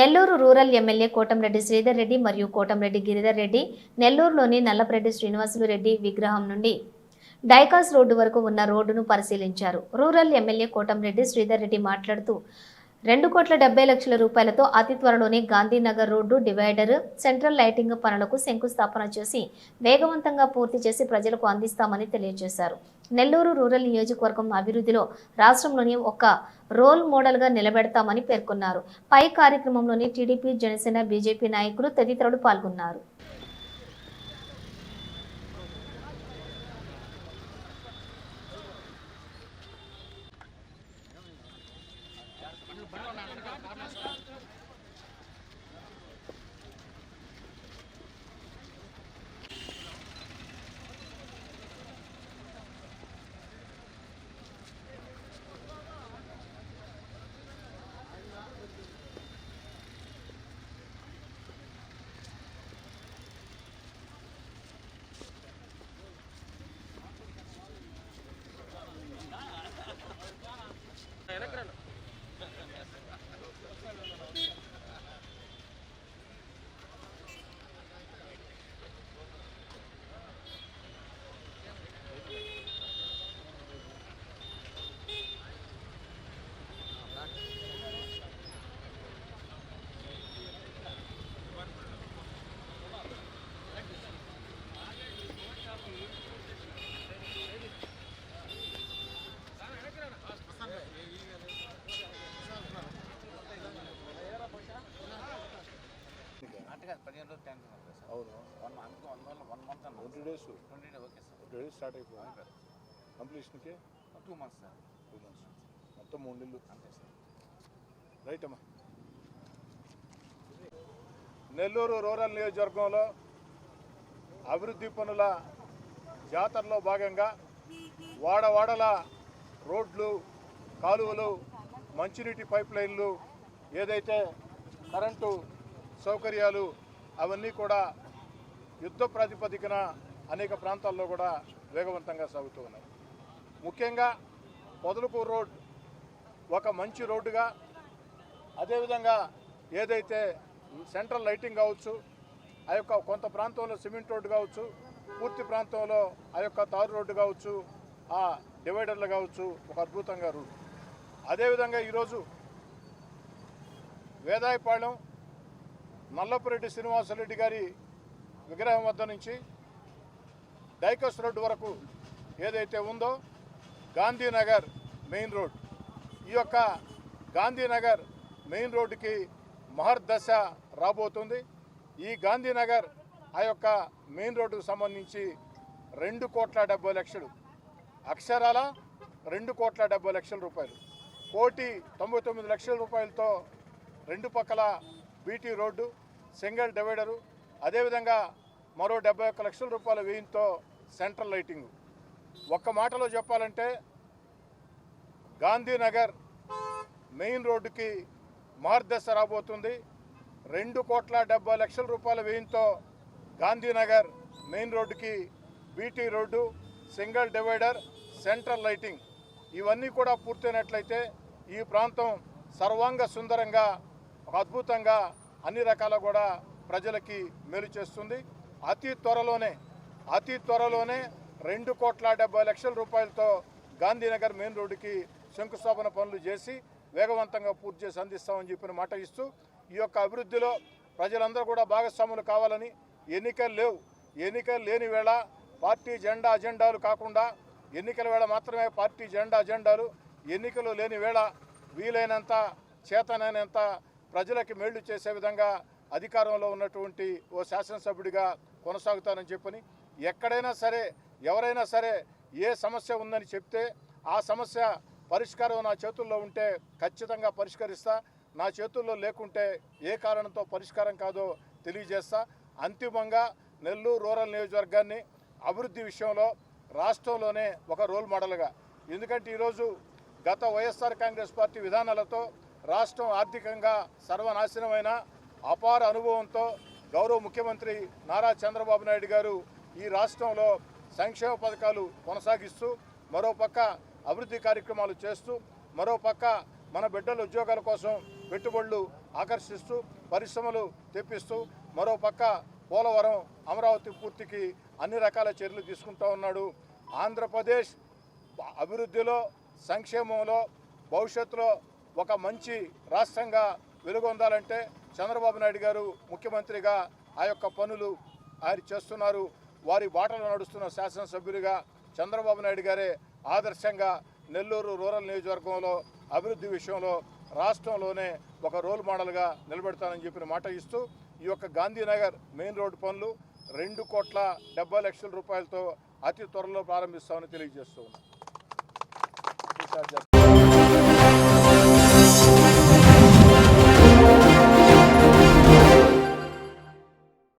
Nellore rural MLA Kotamreddy Sridhar Reddy మరియు కోటంరెడ్డి గిరిధర్ రెడ్డి నెల్లూరులోని నల్లపరెడ్డి శ్రీనివాసులు రెడ్డి విగ్రహం నుండి డైకాస్ రోడ్డు వరకు ఉన్న రోడ్డును పరిశీలించారు. రూరల్ ఎమ్మెల్యే కోటంరెడ్డి శ్రీధర్ రెడ్డి మాట్లాడుతూ రెండు కోట్ల డెబ్బై లక్షల రూపాయలతో అతి త్వరలోనే Gandhinagar road divider central lighting పనులకు శంకుస్థాపన చేసి వేగవంతంగా పూర్తి చేసి ప్రజలకు అందిస్తామని తెలియజేశారు. నెల్లూరు రూరల్ నియోజకవర్గం అభివృద్ధిలో రాష్ట్రంలోని ఒక రోల్ మోడల్గా నిలబెడతామని పేర్కొన్నారు. పై కార్యక్రమంలోని టీడీపీ జనసేన బీజేపీ నాయకులు తదితరులు పాల్గొన్నారు అంటే కాదు పదిహేను రోజులు టైం ఉంది సార్. అవును. One month one month one month అన్న twenty days. Twenty day okay sir. Twenty days start అయిపోయింది? కంప్లీషన్కి two months sir. Two months మొత్తం మూడు నెలలు. అంతే సార్. రైట్ అమ్మా. నెల్లూరు రూరల్ నియోజకవర్గంలో అభివృద్ధి పనుల జాతరలో భాగంగా వాడవాడల రోడ్లు కాలువలు మంచినీటి పైప్ లైన్లు ఏదైతే కరెంటు సౌకర్యాలు అవన్నీ కూడా యుద్ధ ప్రాతిపదికన అనేక ప్రాంతాల్లో కూడా వేగవంతంగా సాగుతూ ఉన్నాయి. ముఖ్యంగా పొదలకూరు రోడ్ ఒక మంచి రోడ్డుగా అదేవిధంగా ఏదైతే సెంట్రల్ లైటింగ్ కావచ్చు ఆ యొక్క కొంత ప్రాంతంలో సిమెంట్ రోడ్డు కావచ్చు పూర్తి ప్రాంతంలో ఆ యొక్క తారు రోడ్డు కావచ్చు ఆ డివైడర్లు కావచ్చు ఒక అద్భుతంగా రూట్ అదేవిధంగా ఈరోజు వేదాయపాళెం నల్లపురెడ్డి శ్రీనివాసరెడ్డి గారి విగ్రహం వద్ద నుంచి డైకస్ రోడ్డు వరకు ఏదైతే ఉందో గాంధీనగర్ మెయిన్ రోడ్. ఈ యొక్క గాంధీనగర్ మెయిన్ రోడ్డుకి మహర్దశ రాబోతుంది. ఈ గాంధీనగర్ ఆ యొక్క మెయిన్ రోడ్డుకు సంబంధించి రెండు కోట్ల డెబ్బై లక్షలు. అక్షరాల రెండు కోట్ల డెబ్బై లక్షల రూపాయలు. కోటి తొంభై తొమ్మిది లక్షల రూపాయలతో రెండు పక్కల బీటీ రోడ్డు సింగిల్ డివైడరు అదేవిధంగా మరో డెబ్బై ఒక్క లక్షల రూపాయల వ్యయంతో సెంట్రల్ లైటింగ్. ఒక్క మాటలో చెప్పాలంటే గాంధీనగర్ మెయిన్ రోడ్డుకి మార్గదశ రాబోతుంది. రెండు కోట్ల డెబ్బై లక్షల రూపాయల వ్యయంతో గాంధీనగర్ మెయిన్ రోడ్డుకి BT road single divider central lighting. ఇవన్నీ కూడా పూర్తయినట్లయితే ఈ ప్రాంతం సర్వాంగ సుందరంగా అద్భుతంగా అన్ని రకాల కూడా ప్రజలకి మేలు చేస్తుంది. అతి త్వరలోనే అతి త్వరలోనే రెండు కోట్ల డెబ్బై లక్షల రూపాయలతో గాంధీనగర్ మెయిన్ రోడ్డుకి శంకుస్థాపన పనులు చేసి వేగవంతంగా పూర్తి చేసి అందిస్తామని చెప్పిన మాట ఇస్తూ ఈ యొక్క అభివృద్ధిలో ప్రజలందరూ కూడా భాగస్వాములు కావాలని ఎన్నికలు లేవు. ఎన్నికలు లేని వేళ పార్టీ జెండా అజెండాలు కాకుండా ఎన్నికల వేళ మాత్రమే పార్టీ జెండా అజెండాలు ఎన్నికలు లేని వేళ వీలైనంత చేతనైనంత ప్రజలకి మేళ్ళు చేసే విధంగా అధికారంలో ఉన్నటువంటి ఓ శాసనసభ్యుడిగా కొనసాగుతానని చెప్పని ఎక్కడైనా సరే ఎవరైనా సరే ఏ సమస్య ఉందని చెప్తే ఆ సమస్య పరిష్కారం నా చేతుల్లో ఉంటే ఖచ్చితంగా పరిష్కరిస్తా. నా చేతుల్లో లేకుంటే ఏ కారణంతో పరిష్కారం కాదో తెలియజేస్తా. అంతిమంగా నెల్లూరు రూరల్ నియోజకవర్గాన్ని అభివృద్ధి విషయంలో రాష్ట్రంలోనే ఒక రోల్ మోడల్గా. ఎందుకంటే ఈరోజు గత వైఎస్ఆర్ కాంగ్రెస్ పార్టీ విధానాలతో రాష్ట్రం ఆర్థికంగా సర్వనాశనమైన అపార అనుభవంతో గౌరవ ముఖ్యమంత్రి నారా చంద్రబాబు నాయుడు గారు ఈ రాష్ట్రంలో సంక్షేమ పథకాలు కొనసాగిస్తూ మరోపక్క అభివృద్ధి కార్యక్రమాలు చేస్తూ మరోపక్క మన బిడ్డల ఉద్యోగాల కోసం పెట్టుబడులు ఆకర్షిస్తూ పరిశ్రమలు తెప్పిస్తూ మరోపక్క పోలవరం అమరావతి పూర్తికి అన్ని రకాల చర్యలు తీసుకుంటూ ఉన్నాడు. ఆంధ్రప్రదేశ్ అభివృద్ధిలో సంక్షేమంలో భవిష్యత్తులో ఒక మంచి రాష్ట్రంగా వెలుగొందాలంటే చంద్రబాబు నాయుడు గారు ముఖ్యమంత్రిగా ఆ యొక్క పనులు ఆయన చేస్తున్నారు. వారి బాటలో నడుస్తున్న శాసనసభ్యులుగా చంద్రబాబు నాయుడు గారే ఆదర్శంగా నెల్లూరు రూరల్ నియోజకవర్గంలో అభివృద్ధి విషయంలో రాష్ట్రంలోనే ఒక రోల్ మోడల్గా నిలబెడతానని చెప్పిన మాట ఇస్తూ ఈ యొక్క గాంధీనగర్ మెయిన్ రోడ్డు పనులు రెండు కోట్ల డెబ్బై లక్షల రూపాయలతో అతి త్వరలో ప్రారంభిస్తామని తెలియజేస్తూ ఉన్నాం.